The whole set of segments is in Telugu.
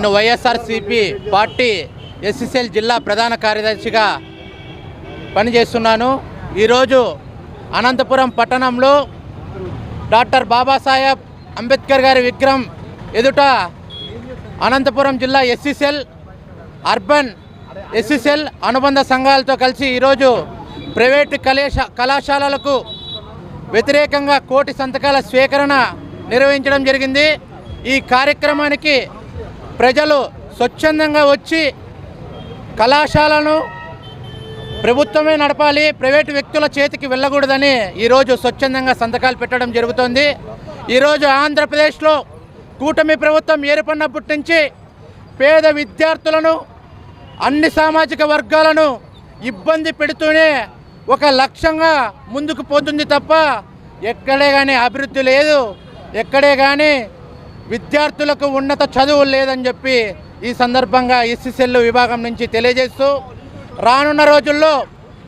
నేను వైఎస్ఆర్సిపి పార్టీ ఎస్ఎస్ఎల్ జిల్లా ప్రధాన కార్యదర్శిగా పనిచేస్తున్నాను. ఈరోజు అనంతపురం పట్టణంలో డాక్టర్ బాబాసాహెబ్ అంబేద్కర్ గారి విగ్రహం ఎదుట అనంతపురం జిల్లా ఎస్సీసెల్ అర్బన్ ఎస్సీసెల్ అనుబంధ సంఘాలతో కలిసి ఈరోజు ప్రైవేటు కళాశ కళాశాలలకు వ్యతిరేకంగా కోటి సంతకాల స్వీకరణ నిర్వహించడం జరిగింది. ఈ కార్యక్రమానికి ప్రజలు స్వచ్ఛందంగా వచ్చి కళాశాలను ప్రభుత్వమే నడపాలి ప్రైవేటు వ్యక్తుల చేతికి వెళ్ళకూడదని ఈరోజు స్వచ్ఛందంగా సంతకాలు పెట్టడం జరుగుతోంది. ఈరోజు ఆంధ్రప్రదేశ్లో కూటమి ప్రభుత్వం ఏర్పడినప్పటి నుంచి పేద విద్యార్థులను అన్ని సామాజిక వర్గాలను ఇబ్బంది పెడుతూనే ఒక లక్ష్యంగా ముందుకు పోతుంది తప్ప ఎక్కడే కానీ అభివృద్ధి లేదు. ఎక్కడే కానీ విద్యార్థులకు ఉన్నత చదువు లేదని చెప్పి ఈ సందర్భంగా ఎస్సీసెల్ విభాగం నుంచి తెలియజేస్తూ రానున్న రోజుల్లో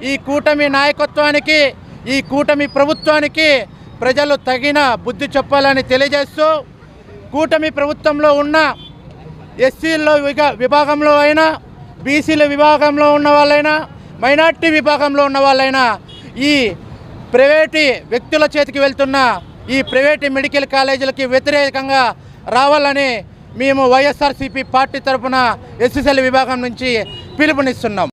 ఈ కూటమి నాయకత్వానికి ఈ కూటమి ప్రభుత్వానికి ప్రజలు తగిన బుద్ధి చెప్పాలని తెలియజేస్తూ కూటమి ప్రభుత్వంలో ఉన్న ఎస్సీల్లో విగా విభాగంలో అయినా బీసీల విభాగంలో ఉన్న వాళ్ళైనా మైనార్టీ విభాగంలో ఉన్న వాళ్ళైనా ఈ ప్రైవేటు వ్యక్తుల చేతికి వెళ్తున్న ఈ ప్రైవేటు మెడికల్ కాలేజీలకి వ్యతిరేకంగా రావాలని మేము వైఎస్ఆర్సీపీ పార్టీ తరఫున ఎస్ఎస్ఎల్ విభాగం నుంచి పిలుపునిస్తున్నాం.